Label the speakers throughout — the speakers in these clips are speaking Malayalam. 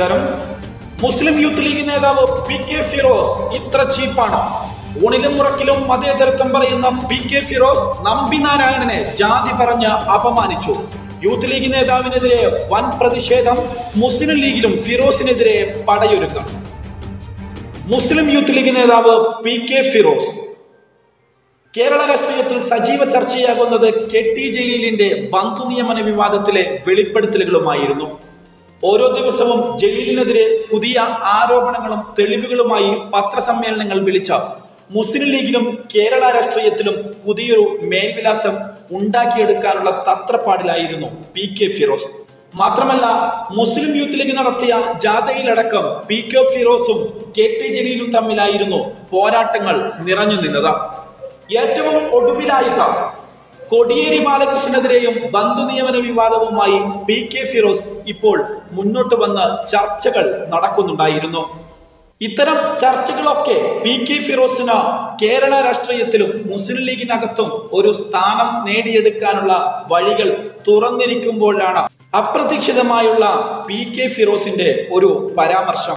Speaker 1: നമസ്കാരം. മുസ്ലിം യൂത്ത് ലീഗ് നേതാവ് പി കെ ഫിറോസ് ഇത്ര ചീപ്പാണ്. ഊണിലും മുറക്കിലും മതേതരത്വം പറയുന്ന പി കെ ഫിറോസ് നമ്പിനാരായണനെ ജാതി പറഞ്ഞ് അപമാനിച്ചു. യൂത്ത് ലീഗ് നേതാവിനെതിരെ വൻ പ്രതിഷേധം മുസ്ലിം ലീഗിലും ഫിറോസിനെതിരെ പടയൊരുക്കം. മുസ്ലിം യൂത്ത് ലീഗ് നേതാവ് പി കെ ഫിറോസ്. കേരള രാഷ്ട്രീയത്തിൽ സജീവ ചർച്ചയാകുന്നത് കെ ടി ജലീലിന്റെ ബന്ധു നിയമന വിവാദത്തിലെ വെളിപ്പെടുത്തലുകളുമായിരുന്നു. ഓരോ ദിവസവും ജലീലിനെതിരെ പുതിയ ആരോപണങ്ങളും തെളിവുകളുമായി പത്രസമ്മേളനങ്ങൾ വിളിച്ച മുസ്ലിം ലീഗിലും കേരള രാഷ്ട്രീയത്തിലും പുതിയൊരു മേൽവിലാസം ഉണ്ടാക്കിയെടുക്കാനുള്ള തത്രപ്പാടിലായിരുന്നു പി കെ ഫിറോസ്. മാത്രമല്ല മുസ്ലിം യൂത്ത് ലീഗ് നടത്തിയ ജാഥയിലടക്കം പി കെ ഫിറോസും കെ ടി ജലീലും തമ്മിലായിരുന്നു പോരാട്ടങ്ങൾ നിറഞ്ഞു നിന്നത്. ഏറ്റവും ഒടുവിലായിട്ട് കോടിയേരി ബാലകൃഷ്ണനെതിരെയും ബന്ധു നിയമന വിവാദവുമായി പി കെ ഫിറോസ് ഇപ്പോൾ മുന്നോട്ട് വന്ന് ചർച്ചകൾ നടക്കുന്നുണ്ടായിരുന്നു. ഇത്തരം ചർച്ചകളൊക്കെ പി കെ ഫിറോസിന് കേരള രാഷ്ട്രീയത്തിലും മുസ്ലിം ലീഗിനകത്തും ഒരു സ്ഥാനം നേടിയെടുക്കാനുള്ള വഴികൾ തുറന്നിരിക്കുമ്പോഴാണ് അപ്രതീക്ഷിതമായുള്ള പി കെ ഫിറോസിന്റെ ഒരു പരാമർശം.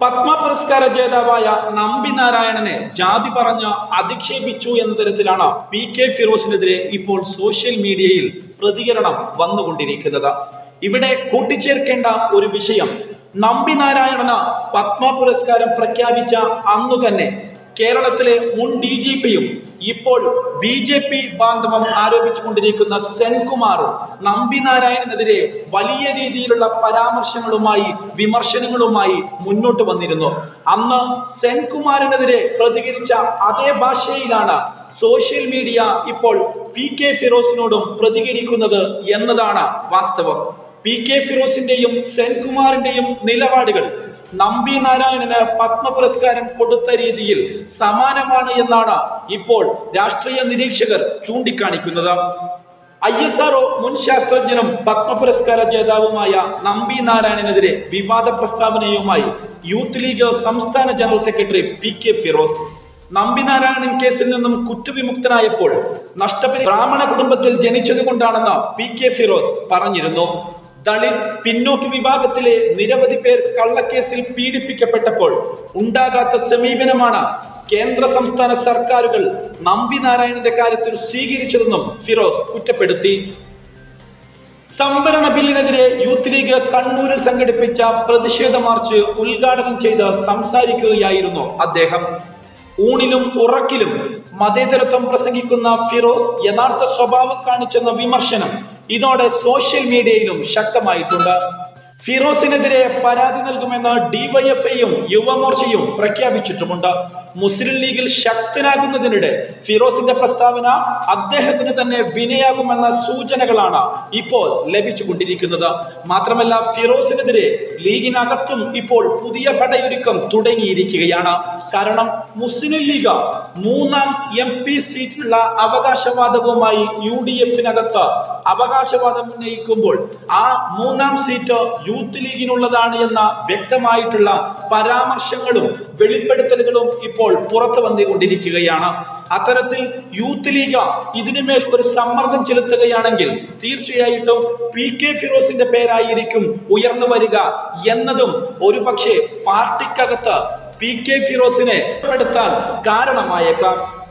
Speaker 1: പത്മ പുരസ്കാര ജേതാവായ നമ്പി നാരായണനെ ജാതി പറഞ്ഞ് അധിക്ഷേപിച്ചു എന്ന തരത്തിലാണ് പി കെ ഫിറോസിനെതിരെ ഇപ്പോൾ സോഷ്യൽ മീഡിയയിൽ പ്രതികരണം വന്നുകൊണ്ടിരിക്കുന്നത്. ഇവിടെ കൂട്ടിച്ചേർക്കേണ്ട ഒരു വിഷയം നമ്പി നാരായണന് പത്മ പുരസ്കാരം പ്രഖ്യാപിച്ച അന്നു തന്നെ കേരളത്തിലെ മുൻ ഡി ജി പിയും ഇപ്പോൾ ബി ജെ പി ബാന്ധവം ആരോപിച്ചുകൊണ്ടിരിക്കുന്ന സെൻകുമാർ നമ്പി നാരായണനെതിരെ വലിയ രീതിയിലുള്ള പരാമർശങ്ങളുമായി വിമർശനങ്ങളുമായി മുന്നോട്ട് വന്നിരുന്നു. അന്ന് സെൻകുമാറിനെതിരെ പ്രതികരിച്ച അതേ ഭാഷയിലാണ് സോഷ്യൽ മീഡിയ ഇപ്പോൾ പി കെ ഫിറോസിനോടും പ്രതികരിക്കുന്നത് എന്നതാണ് വാസ്തവം. പി കെ ഫിറോസിന്റെയും സെൻകുമാറിന്റെയും നിലപാടുകൾ നമ്പി നാരായണന് പത്മ പുരസ്കാരം കൊടുത്ത രീതിയിൽ സമാനമാണ് എന്നാണ് ഇപ്പോൾ രാഷ്ട്രീയ നിരീക്ഷകർ ചൂണ്ടിക്കാണിക്കുന്നത്. ഐ എസ് ആർഒ മുൻ ശാസ്ത്രജ്ഞനും പത്മ പുരസ്കാര ജേതാവുമായ നമ്പി നാരായണനെതിരെ വിവാദ പ്രസ്താവനയുമായി യൂത്ത് ലീഗ് സംസ്ഥാന general secretary P K Firoz. Nambi Narayanan കേസിൽ നിന്നും കുറ്റവിമുക്തനായപ്പോൾ നഷ്ടപരി ബ്രാഹ്മണ കുടുംബത്തിൽ ജനിച്ചത് കൊണ്ടാണെന്ന് പി കെ ഫിറോസ് പറഞ്ഞിരുന്നു. ദളിത് പിന്നോക്ക വിഭാഗത്തിലെ നിരവധി പേർ കള്ളക്കേസിൽ പീഡിപ്പിക്കപ്പെട്ടപ്പോൾ ഉണ്ടാകാത്ത സമീപനമാണ് കേന്ദ്ര സംസ്ഥാന സർക്കാരുകൾ നമ്പി നാരായണന്റെ കാര്യത്തിൽ സ്വീകരിച്ചതെന്നും ഫിറോസ് കുറ്റപ്പെടുത്തി. സംവരണ ബില്ലിനെതിരെ യൂത്ത് ലീഗ് കണ്ണൂരിൽ സംഘടിപ്പിച്ച പ്രതിഷേധ മാർച്ച് ഉദ്ഘാടനം ചെയ്ത് സംസാരിക്കുകയായിരുന്നു അദ്ദേഹം. ഊണിലും ഉറക്കിലും മതേതരത്വം പ്രസംഗിക്കുന്ന ഫിറോസ് യഥാർത്ഥ സ്വഭാവം കാണിച്ചെന്ന വിമർശനം ഇതോടെ സോഷ്യൽ മീഡിയയിലും ശക്തമായിട്ടുണ്ട്. ഫിറോസിനെതിരെ പരാതി നൽകുമെന്ന് ഡിവൈഎഫ്ഐയും യുവമോർച്ചയും പ്രഖ്യാപിച്ചിട്ടുമുണ്ട്. മുസ്ലിം ലീഗിൽ ശക്തനാകുന്നതിനിടെ ഫിറോസിന്റെ പ്രസ്താവന അദ്ദേഹത്തിന് തന്നെ വിനയാകുമെന്ന സൂചനകളാണ് ഇപ്പോൾ ലഭിച്ചുകൊണ്ടിരിക്കുന്നത്. മാത്രമല്ല ഫിറോസിനെതിരെ ലീഗിനകത്തും ഇപ്പോൾ പുതിയ പടയൊരുക്കം തുടങ്ങിയിരിക്കുകയാണ്. കാരണം മുസ്ലിം ലീഗ് മൂന്നാം എം പി അവകാശവാദവുമായി യു ഡി എഫിനകത്ത് അവകാശവാദം ഉന്നയിക്കുമ്പോൾ ആ മൂന്നാം സീറ്റ് യൂത്ത് ലീഗിനുള്ളതാണ് എന്ന വ്യക്തമായിട്ടുള്ള പരാമർശങ്ങളും വെളിപ്പെടുത്തലുകളും ഇപ്പോൾ പുറത്തു വന്നുകൊണ്ടിരിക്കുകയാണ്. അത്തരത്തിൽ യൂത്ത് ലീഗ് ഇതിനുമേൽ ഒരു സമ്മർദ്ദം ചെലുത്തുകയാണെങ്കിൽ തീർച്ചയായിട്ടും പി കെ ഫിറോസിന്റെ പേരായിരിക്കും ഉയർന്നു വരിക എന്നതും ഒരുപക്ഷെ പാർട്ടിക്കകത്ത് പി കെ ഫിറോസിനെ പെടുത്താൻ കാരണമായേക്കാം.